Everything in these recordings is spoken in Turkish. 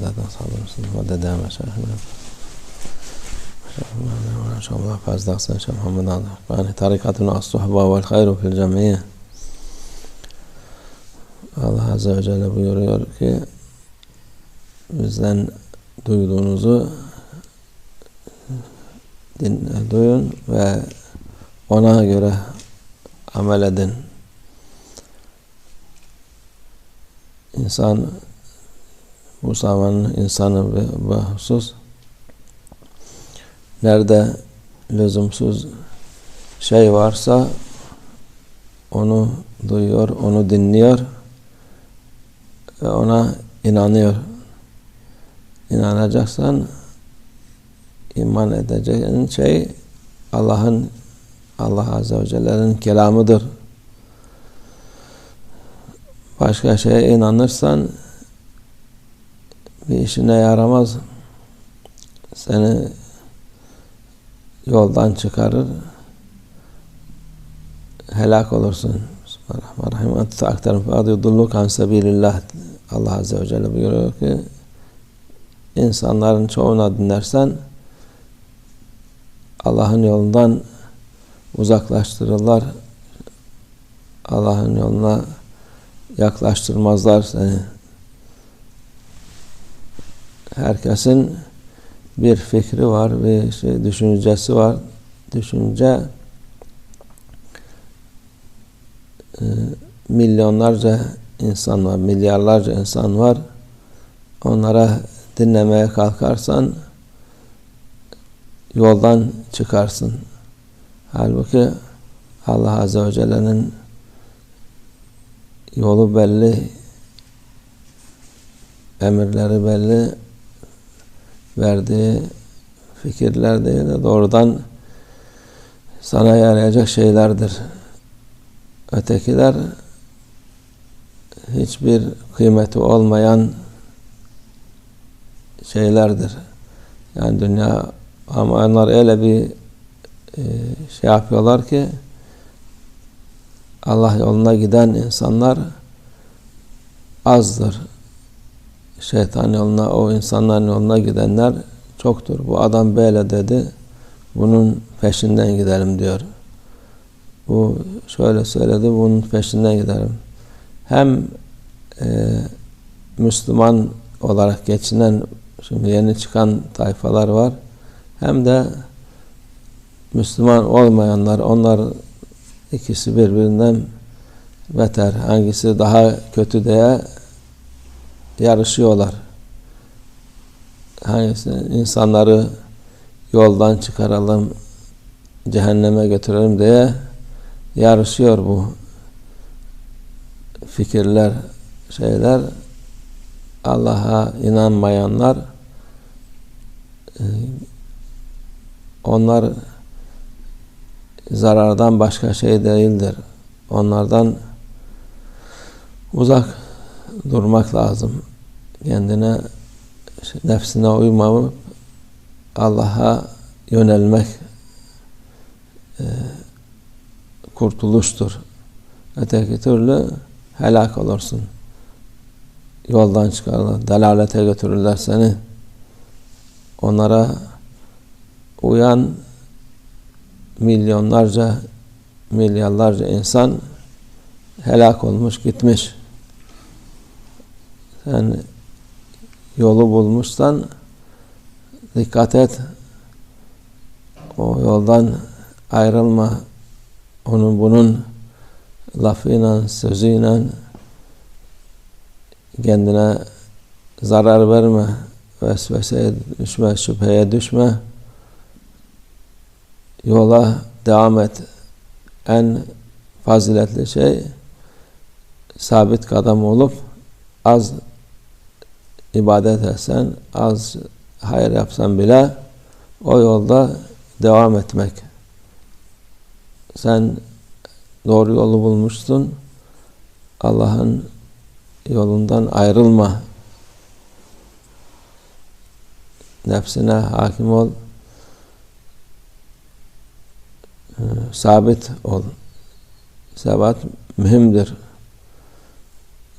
Zaten sağlamışsın. Madde devam eşerhine. İnşallah fazla aksan Şeyh Muhammed Ali. Yani tarikatun as-suhba vel hayru fil cemiyye. Allah Azze ve Celle buyuruyor ki bizden duyduğunuzu din, duyun ve ona göre amel edin. İnsan bu zamanın insanı ve bu husus nerede lüzumsuz şey varsa onu duyuyor, onu dinliyor ve ona inanıyor. İnanacaksan iman edeceğin şey Allah'ın Allah Azze ve Celle'nin kelamıdır. Başka şeye inanırsan bir işine yaramaz. Seni yoldan çıkarır. Helak olursun. Bismillahirrahmanirrahim. Ente aktarım fâdî yudulluk an. Allah Azze ve Celle buyuruyor ki insanların çoğuna dinlersen Allah'ın yolundan uzaklaştırırlar. Allah'ın yoluna yaklaştırmazlar seni. Herkesin bir fikri var, bir şey, düşüncesi var. Düşünce e, milyonlarca insan var, milyarlarca insan var. Onlara dinlemeye kalkarsan yoldan çıkarsın. Halbuki Allah Azze ve Celle'nin yolu belli, emirleri belli, verdiği fikirler değil de doğrudan sana yarayacak şeylerdir. Ötekiler hiçbir kıymeti olmayan şeylerdir. Yani dünya ama onlar öyle bir e, şey yapıyorlar ki Allah yoluna giden insanlar azdır. Şeytan yoluna, o insanların yoluna gidenler çoktur. Bu adam böyle dedi, bunun peşinden gidelim diyor. Bu şöyle söyledi, bunun peşinden gidelim. Hem e, Müslüman olarak geçinen, şimdi yeni çıkan tayfalar var, hem de Müslüman olmayanlar, onlar ikisi birbirinden beter. Hangisi daha kötü diye yarışıyorlar. Hangisi insanları yoldan çıkaralım, cehenneme götürelim diye yarışıyor bu fikirler, şeyler. Allah'a inanmayanlar onlar zarardan başka şey değildir. Onlardan uzak durmak lazım. Kendine nefsine uymayıp Allah'a yönelmek e, kurtuluştur. Öteki türlü helak olursun. Yoldan çıkarlar, delalete götürürler seni. Onlara uyan milyonlarca, milyarlarca insan helak olmuş, gitmiş. Sen yolu bulmuşsan dikkat et. O yoldan ayrılma. Onun bunun lafıyla, sözüyle kendine zarar verme. Vesveseye düşme, şüpheye düşme yola devam et. En faziletli şey sabit kadam olup az ibadet etsen, az hayır yapsan bile o yolda devam etmek. Sen doğru yolu bulmuşsun. Allah'ın yolundan ayrılma. Nefsine hakim ol. Ee, sabit ol. Sebat mühimdir.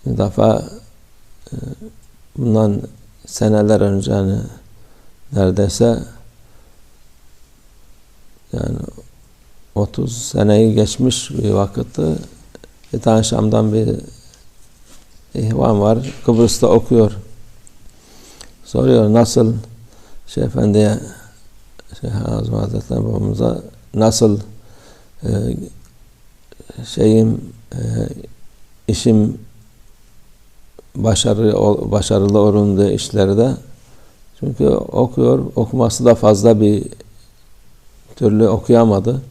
Bir defa e, bundan seneler önce hani neredeyse yani 30 seneyi geçmiş bir vakitte bir tane Şam'dan bir ihvan var. Kıbrıs'ta okuyor. Soruyor nasıl Şeyh Efendi'ye Şeyh Azam Hazretleri babamıza nasıl e, şeyim e, işim başarılı başarılı olunduğu işlerde çünkü okuyor okuması da fazla bir türlü okuyamadı.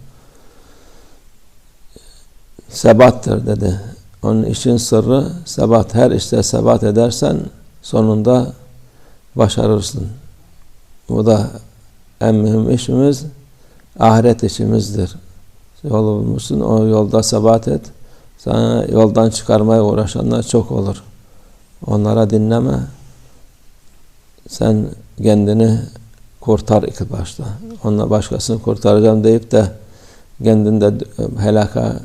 Sebattır dedi. Onun işin sırrı sebat. Her işte sebat edersen sonunda başarırsın. Bu da en mühim işimiz ahiret işimizdir. Yol bulmuşsun, o yolda sebat et. Sana yoldan çıkarmaya uğraşanlar çok olur. Onlara dinleme. Sen kendini kurtar ilk başta. Onunla başkasını kurtaracağım deyip de kendinde helaka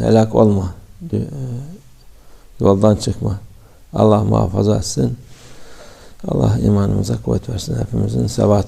helak olma. Yoldan çıkma. Allah muhafaza etsin. Allah imanımıza kuvvet versin. Hepimizin sebat